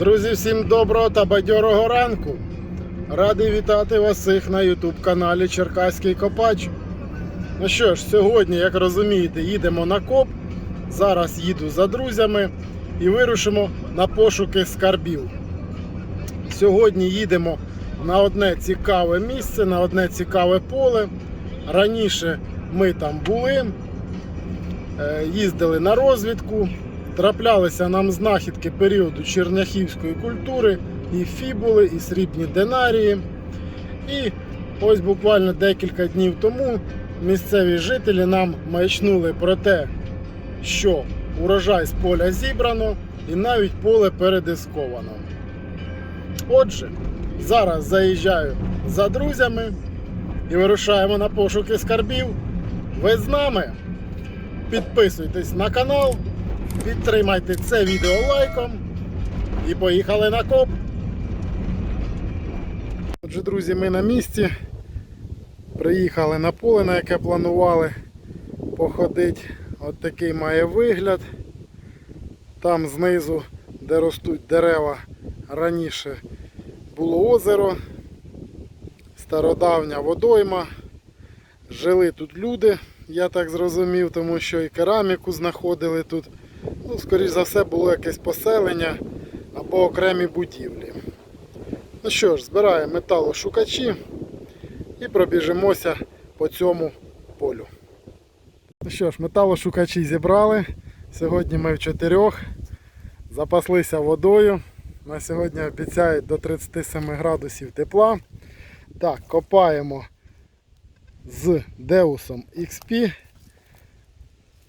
Друзі, всім доброго та бадьорого ранку. Радий вітати вас всіх на YouTube каналі Черкаський Копач. Ну що ж, сьогодні, як розумієте, їдемо на коп. Зараз їду за друзями і вирушимо на пошуки скарбів. Сьогодні їдемо на одне цікаве місце, на одне цікаве поле. Раніше ми там були, е, їздили на розвідку. Траплялися нам знахідки періоду черняхівської культури, і фібули, і срібні динарії. І ось буквально декілька днів тому місцеві жителі нам маячнули про те, що урожай з поля зібрано і навіть поле передисковано. Отже, зараз заїжджаю за друзями і вирушаємо на пошуки скарбів. Ви з нами? Підписуйтесь на канал, підтримайте це відео лайком і поїхали на коп. Отже, друзі, ми на місці. Приїхали на поле, на яке планували походити. От такий має вигляд. Там знизу, де ростуть дерева, раніше було озеро, стародавня водойма. Жили тут люди, я так зрозумів, тому що і кераміку знаходили тут. Ну, скоріш за все, було якесь поселення або окремі будівлі. Ну що ж, збираємо металошукачі і пробіжимося по цьому полю. Ну що ж, металошукачі зібрали. Сьогодні ми в чотирьох запаслися водою. На сьогодні обіцяють до 37 градусів тепла. Так, копаємо з Деусом XP.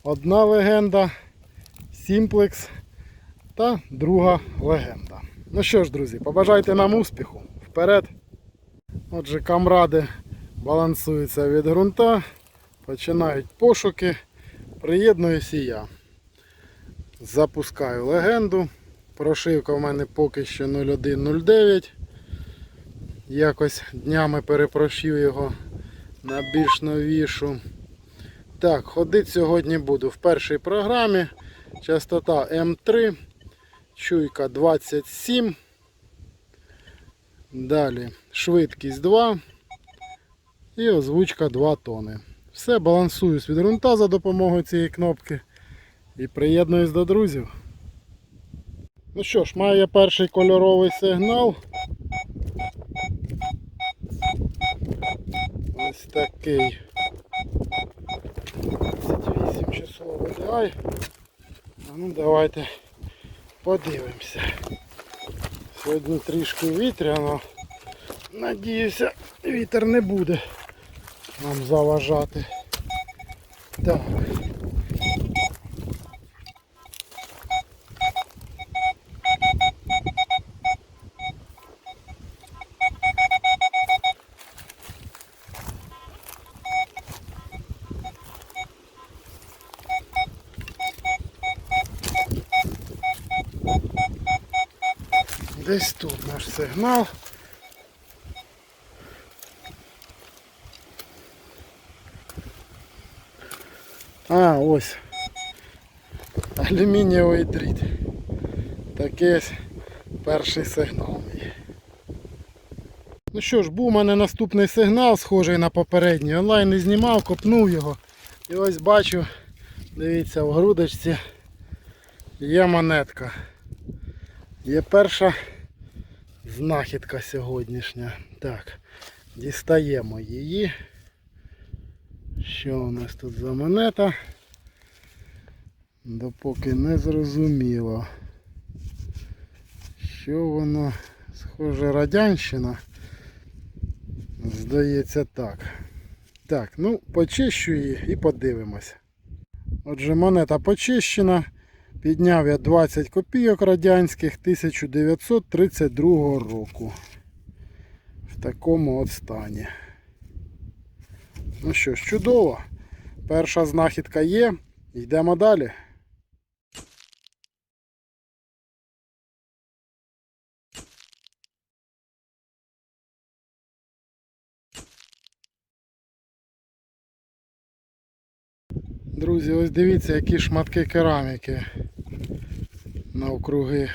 Одна легенда, Сімплекс та друга легенда. Ну що ж, друзі, побажайте нам успіху. Вперед! Отже, камради балансуються від ґрунта, починають пошуки. Приєднуюся я. Запускаю легенду. Прошивка в мене поки що 0109. Якось днями перепрошив його на більш новішу. Так, ходити сьогодні буду в першій програмі. Частота М3, чуйка 27. Далі швидкість 2 і озвучка 2 тони. Все, балансуюсь від ґрунта за допомогою цієї кнопки і приєднуюсь до друзів. Ну що ж, маю я перший кольоровий сигнал. Ось такий 28 часовий DI. Ну давайте подивимося. Сьогодні трішки вітряно. Надіюся, вітер не буде нам заважати. Так. Десь тут наш сигнал. А, ось. Алюмінієвий дріт. Такий ось перший сигнал. мій. Ну що ж, був у мене наступний сигнал, схожий на попередній. Онлайн не знімав, копнув його. І ось бачу, дивіться, в грудочці є монетка. Є перша знахідка сьогоднішня. Так, дістаємо її. Що у нас тут за монета? Допоки не зрозуміло. Що воно? Схоже, радянщина. Здається так. Так, ну, почищу її і подивимося. Отже, монета почищена. Підняв я 20 копійок радянських 1932 року. В такому от стані. Ну що ж, чудово. Перша знахідка є. Йдемо далі. Друзі, ось дивіться, які шматки кераміки навкруги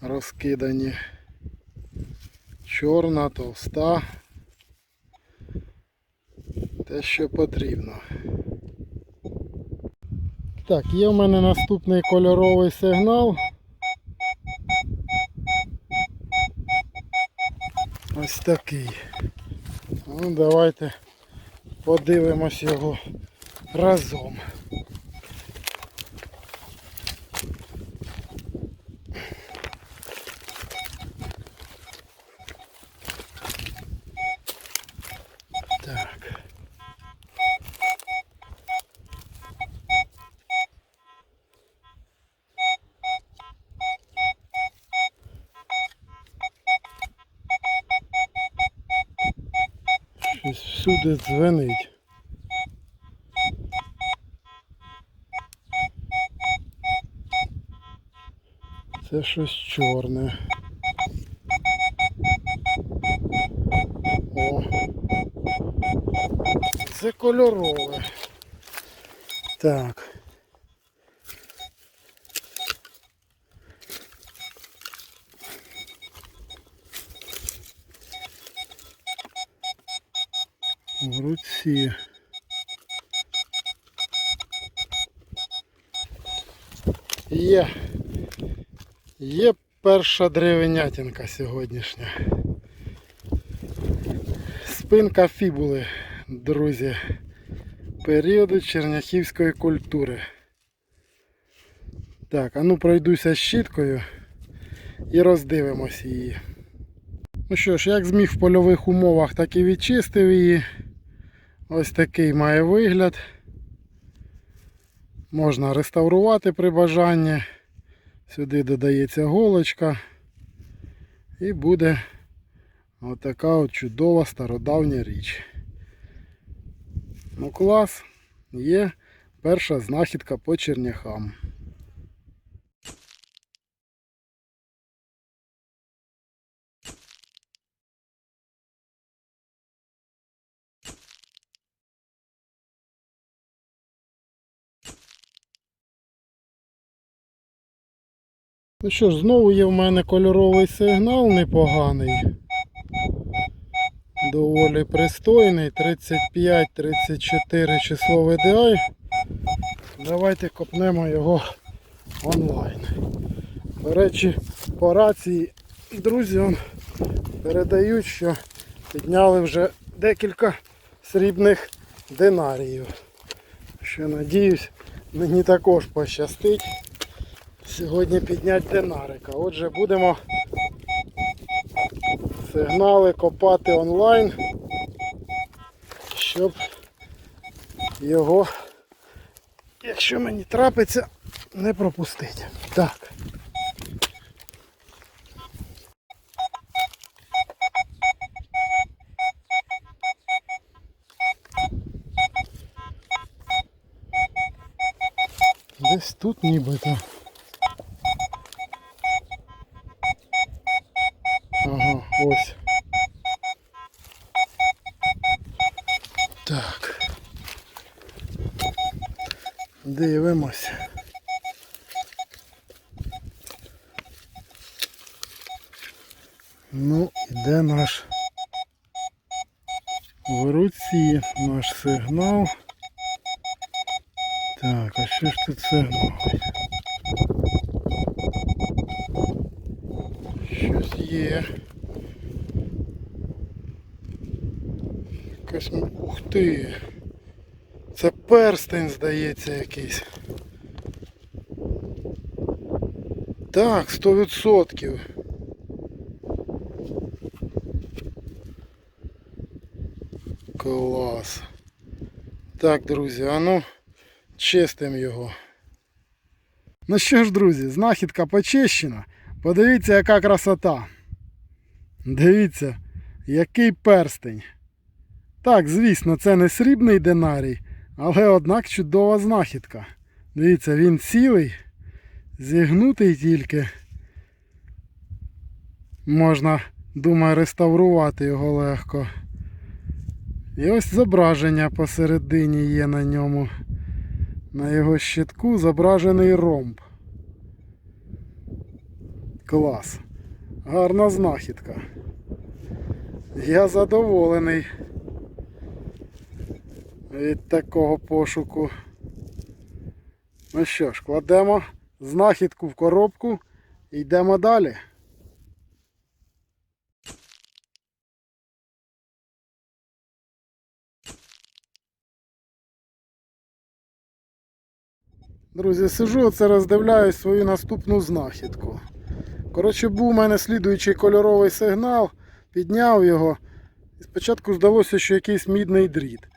розкидані. Чорна, товста. Те, що потрібно. Так, є в мене наступний кольоровий сигнал. Ось такий. Ну, давайте подивимось його разом. Так. Щось дзвенить. Це щось чорне. О. Це кольорове. Так. В руці. Є. Є перша древенятинка сьогоднішня. Спинка фібули, друзі, періоду черняхівської культури. Так, а ну пройдуся щіткою і роздивимось її. Ну що ж, як зміг в польових умовах, так і відчистив її. Ось такий має вигляд. Можна реставрувати при бажанні. Сюди додається голочка. І буде отака от чудова стародавня річ. Ну клас, є перша знахідка по черняхам. Ну що ж, знову є в мене кольоровий сигнал непоганий. Доволі пристойний. 35-34 число VDI. Давайте копнемо його онлайн. До речі, по рації друзі передають, що підняли вже декілька срібних динаріїв. Що надіюсь, мені також пощастить сьогодні підняти динарика. Отже, будемо сигнали копати онлайн, щоб його, якщо мені трапиться, не пропустити. Так. Десь тут нібито. Ось. Так. Дивимось. Ну, іде наш в руці наш сигнал. Так, а що ж тут сигнал? Щось є. Якась... Ух ти! Це перстень, здається, якийсь. Так, 100%. Клас. Так, друзі, а ну чистим його. Ну що ж, друзі, знахідка почищена. Подивіться, яка красота. Дивіться, який перстень. Так, звісно, це не срібний динарій, але однак чудова знахідка. Дивіться, він цілий, зігнутий тільки. Можна, думаю, реставрувати його легко. І ось зображення посередині є на ньому. На його щитку зображений ромб. Клас. Гарна знахідка. Я задоволений від такого пошуку. Ну що ж, кладемо знахідку в коробку і йдемо далі. Друзі, сижу, оце роздивляюсь свою наступну знахідку. Коротше, був у мене слідуючий кольоровий сигнал, підняв його. І спочатку здалося, що якийсь мідний дріт.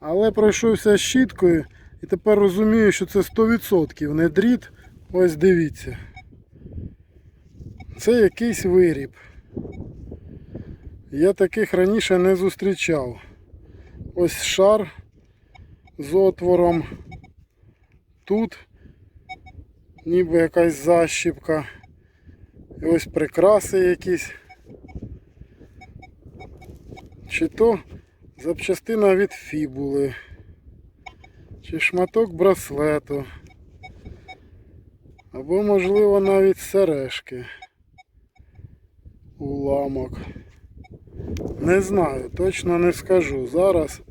Але пройшовся щіткою і тепер розумію, що це 100% не дріт. Ось дивіться. Це якийсь виріб. Я таких раніше не зустрічав. Ось шар з отвором. Тут ніби якась защіпка. І ось прикраси якісь. Чи то запчастина від фібули, чи шматок браслету, або, можливо, навіть сережки. Уламок. Не знаю, точно не скажу. Зараз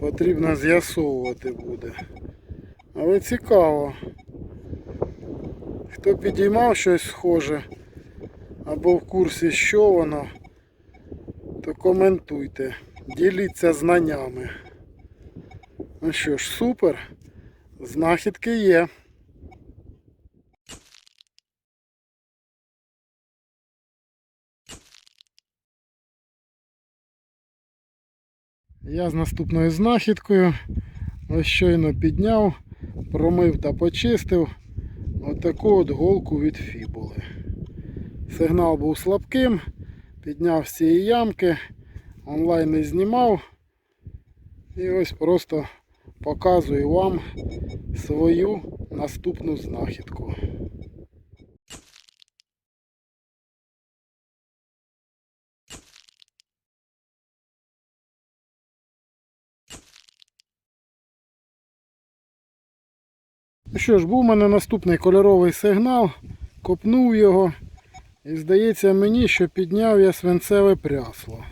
потрібно з'ясовувати буде. Але цікаво. Хто підіймав щось схоже або в курсі, що воно, то коментуйте, діліться знаннями. Ну що ж, супер. Знахідки є. Я з наступною знахідкою ось щойно підняв, промив та почистив отаку от голку від фібули. Сигнал був слабким, підняв з цієї ямки, онлайн не знімав. І ось просто показую вам свою наступну знахідку. Ну що ж, був у мене наступний кольоровий сигнал, копнув його і здається мені, що підняв я свинцеве прясло.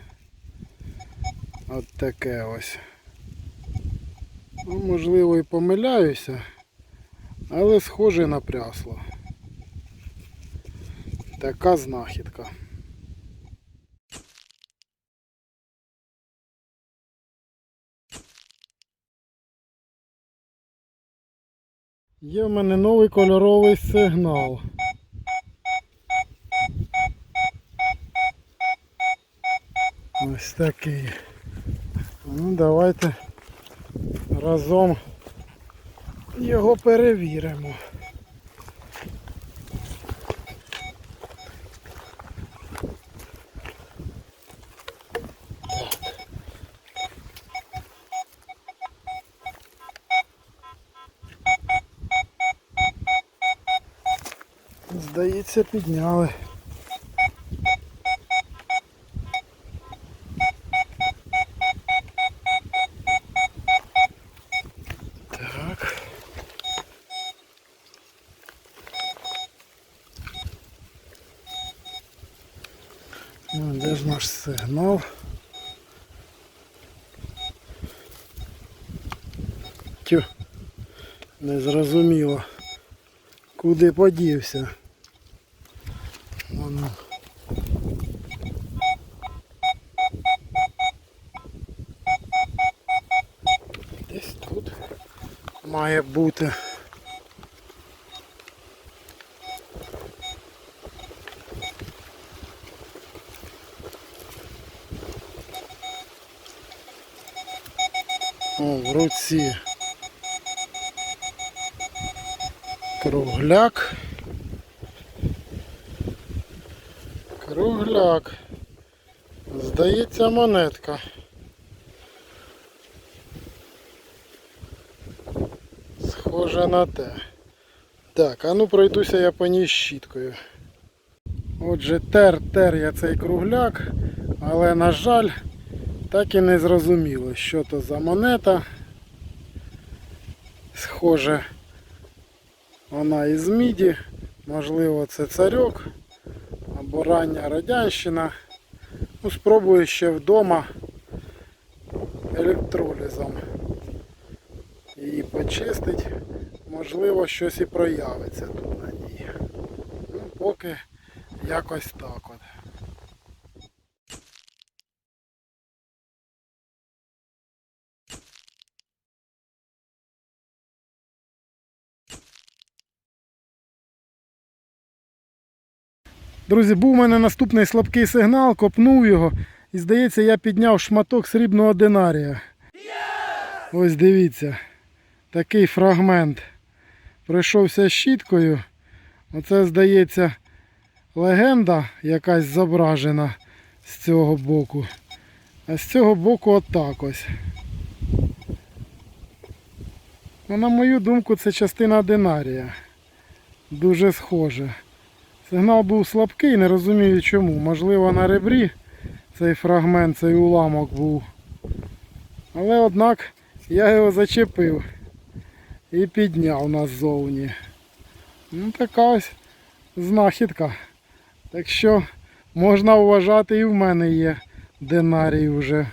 От таке ось. Ну, можливо і помиляюся, але схоже на прясло. Така знахідка. Є в мене новий кольоровий сигнал. Ось такий. Ну давайте разом його перевіримо. Здається, підняли. Не зрозуміло. Куди подівся? Воно. Десь тут має бути. О, в руці. Кругляк. Кругляк. Здається монетка. Схоже на те. Так, а ну пройдуся я по ній щіткою. Отже, тер-тер я цей кругляк, але на жаль, так і не зрозуміло, що то за монета. Схоже, вона із міді, Можливо, це царьок або рання радянщина. Ну, спробую ще вдома електролізом її почистить. Можливо, щось і проявиться тут на ній. Ну, поки якось так от. Друзі, був у мене наступний слабкий сигнал, копнув його і здається, я підняв шматок срібного динарія. Ось дивіться, такий фрагмент. Пройшовся щіткою. Оце, здається, легенда якась зображена з цього боку. А з цього боку отак ось. Ну, на мою думку, це частина динарія. Дуже схоже. Сигнал був слабкий, не розумію чому. Можливо на ребрі цей фрагмент, цей уламок був. Але однак я його зачепив і підняв назовні. Ну така ось знахідка. Так що можна вважати і в мене є динарій вже.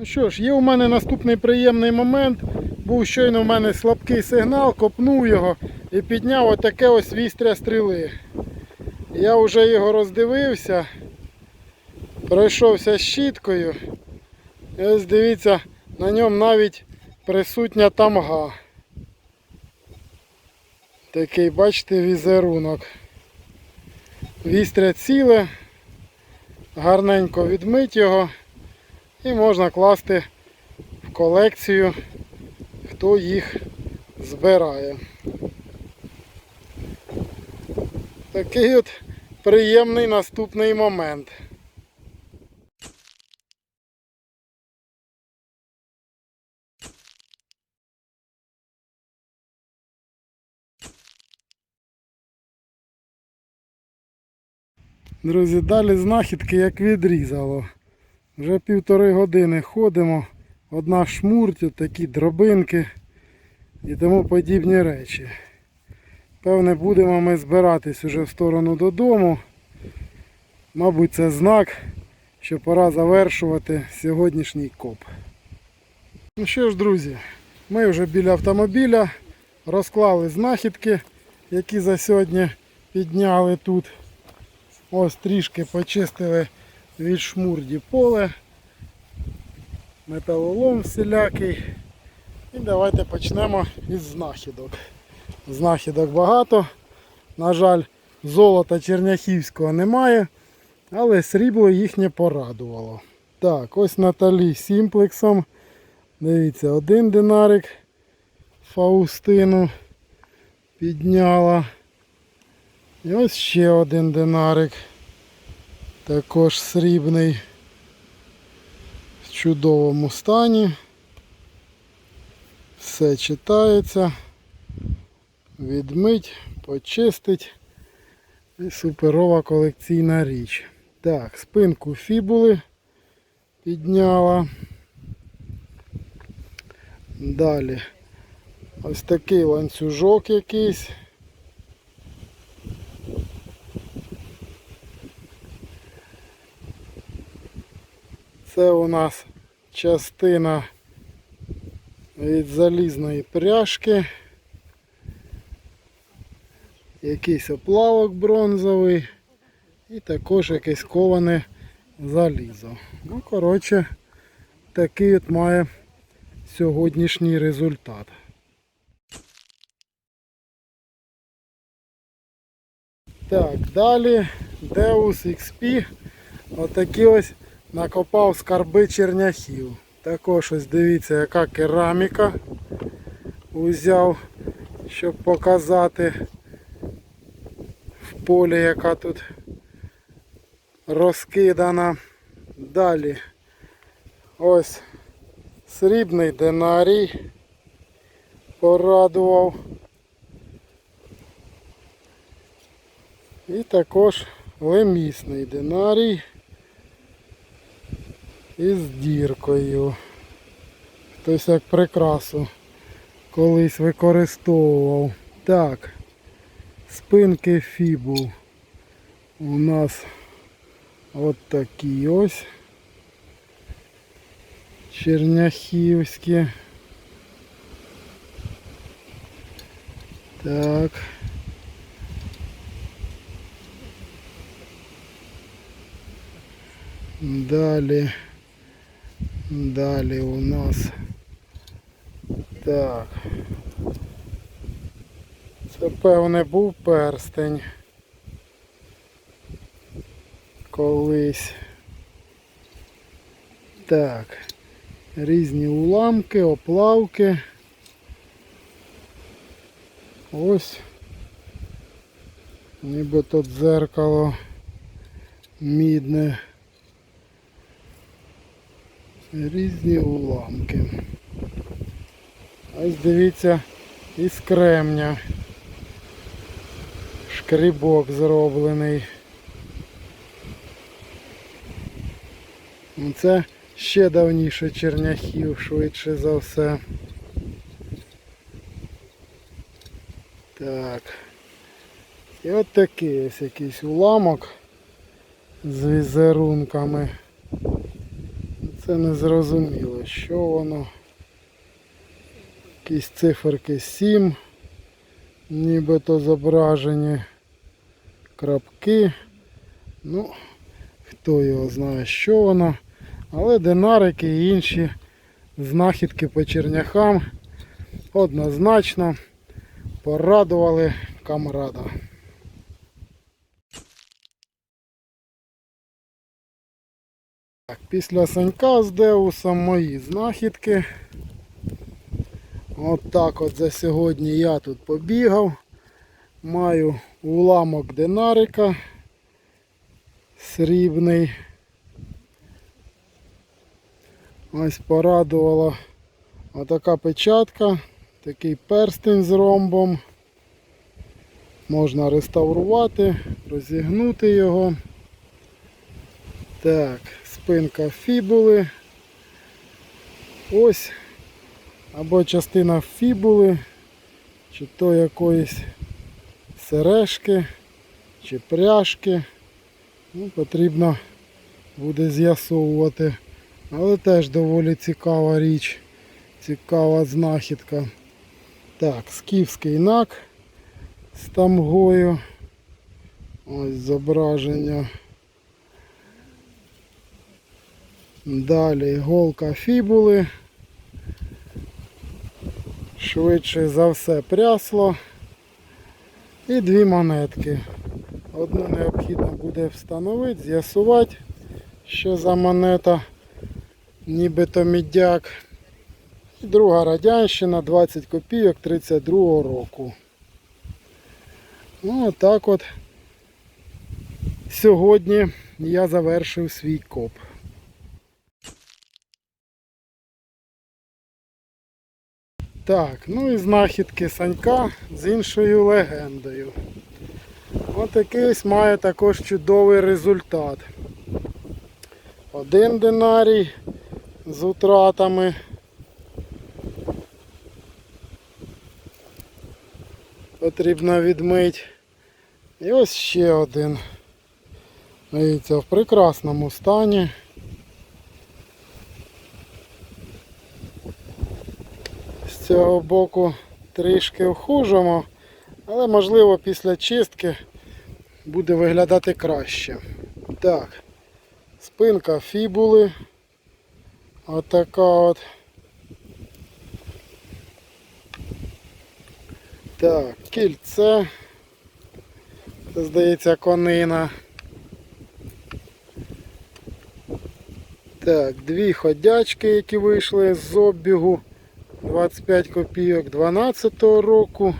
Ну що ж, є у мене наступний приємний момент. Був щойно в мене слабкий сигнал, копнув його і підняв отаке ось вістря стріли. Я вже його роздивився, пройшовся щіткою. І ось дивіться, на ньому навіть присутня тамга. Такий, бачите, візерунок. Вістря ціле, гарненько відмить його і можна класти в колекцію, хто їх збирає. Такий от приємний наступний момент. Друзі, далі знахідки як відрізало. Вже півтори години ходимо, одна шмурть, такі дробинки і тому подібні речі. Певне, будемо ми збиратись уже в сторону додому. Мабуть, це знак, що пора завершувати сьогоднішній коп. Ну що ж, друзі, ми вже біля автомобіля розклали знахідки, які за сьогодні підняли тут. Ось трішки почистили від шмурді поле, металолом всілякий. І давайте почнемо із знахідок. Знахідок багато. На жаль, золота черняхівського немає, але срібло їхнє порадувало. Так, ось Наталі сімплексом. Дивіться, один динарик Фаустину підняла. І ось ще один динарик. Також срібний в чудовому стані. Все читається. Відмить, почистить. І суперова колекційна річ. Так, спинку фібули підняла. Далі ось такий ланцюжок якийсь. Це у нас частина від залізної пряжки. Якийсь оплавок бронзовий і також якесь коване залізо. Ну, коротше, такий от має сьогоднішній результат. Так, далі Deus XP. Отакі ось накопав скарби черняхів. Також ось дивіться, яка кераміка узяв, щоб показати в полі, яка тут розкидана. Далі ось срібний динарій порадував. І також лемісний динарій. І з діркою. Хтось як прикрасу колись використовував. Так, спинки фібул. У нас от такі ось. Черняхівські. Так. Далі. Далі у нас. Так. Це певне був перстень. Колись. Так. Різні уламки, оплавки. Ось. Ніби тут дзеркало мідне. Різні уламки. Ось дивіться із кремня. Шкрібок зроблений. Ну, Це ще давніше черняхів, швидше за все. Так. І от такий ось якийсь уламок з візерунками. Це не зрозуміло, що воно. Якісь циферки 7, нібито зображені крапки. Ну, хто його знає, що воно. Але динарики і інші знахідки по черняхам однозначно порадували камрада. Так, після санька з Деусом мої знахідки. От так от за сьогодні я тут побігав. Маю уламок динарика срібний. Ось порадувала отака печатка, такий перстень з ромбом. Можна реставрувати, розігнути його. Так, спинка фібули. Ось або частина фібули, чи то якоїсь сережки, чи пряжки. Ну, потрібно буде з'ясовувати. Але теж доволі цікава річ, цікава знахідка. Так, скіфський нак з тамгою. Ось зображення. Далі голка фібули. Швидше за все прясло. І дві монетки. Одну необхідно буде встановити, з'ясувати, що за монета, нібито мідяк. І друга радянщина 20 копійок 32 року. Ну отак от сьогодні я завершив свій коп. Так, ну і знахідки Санька з іншою легендою. От якийсь має також чудовий результат. Один динарій з утратами. Потрібно відмити. І ось ще один. Дивіться, в прекрасному стані. Цього боку трішки в але можливо після чистки буде виглядати краще. Так, спинка фібули. Отака от. Так, кільце. Це здається конина. Так, дві ходячки, які вийшли з обігу 25 копійок 12 року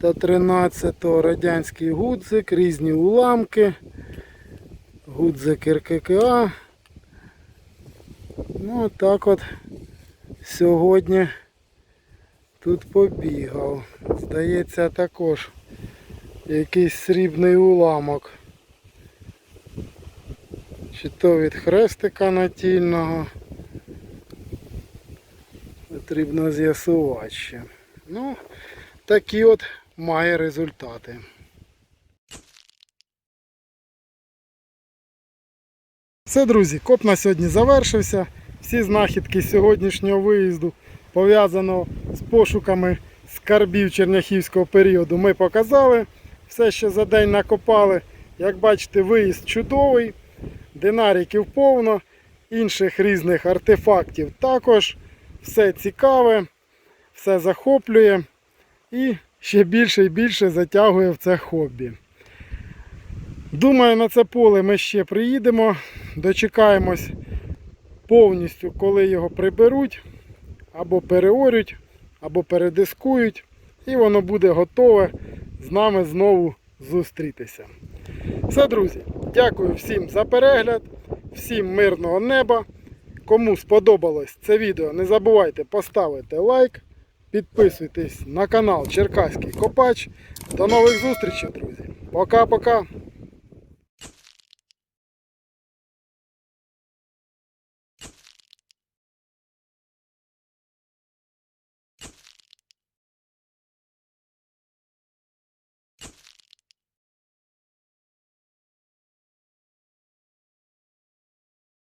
та 13-го радянський гудзик, різні уламки, гудзик РККА. Ну так от сьогодні тут побігав. Здається також якийсь срібний уламок. Чи то від хрестика натільного. Потрібно з'ясувати ще. Ну, такі от має результати. Все, друзі, коп на сьогодні завершився. Всі знахідки сьогоднішнього виїзду, пов'язаного з пошуками скарбів черняхівського періоду, ми показали. Все, що за день накопали. Як бачите, виїзд чудовий, динариків повно, інших різних артефактів також. Все цікаве, все захоплює і ще більше і більше затягує в це хобі. Думаю, на це поле ми ще приїдемо, дочекаємось повністю, коли його приберуть, або переорють, або передискують, і воно буде готове з нами знову зустрітися. Все, друзі, дякую всім за перегляд, всім мирного неба. Кому сподобалось це відео, не забувайте поставити лайк, підписуйтесь на канал Черкаський Копач. До нових зустрічей, друзі. Пока-пока.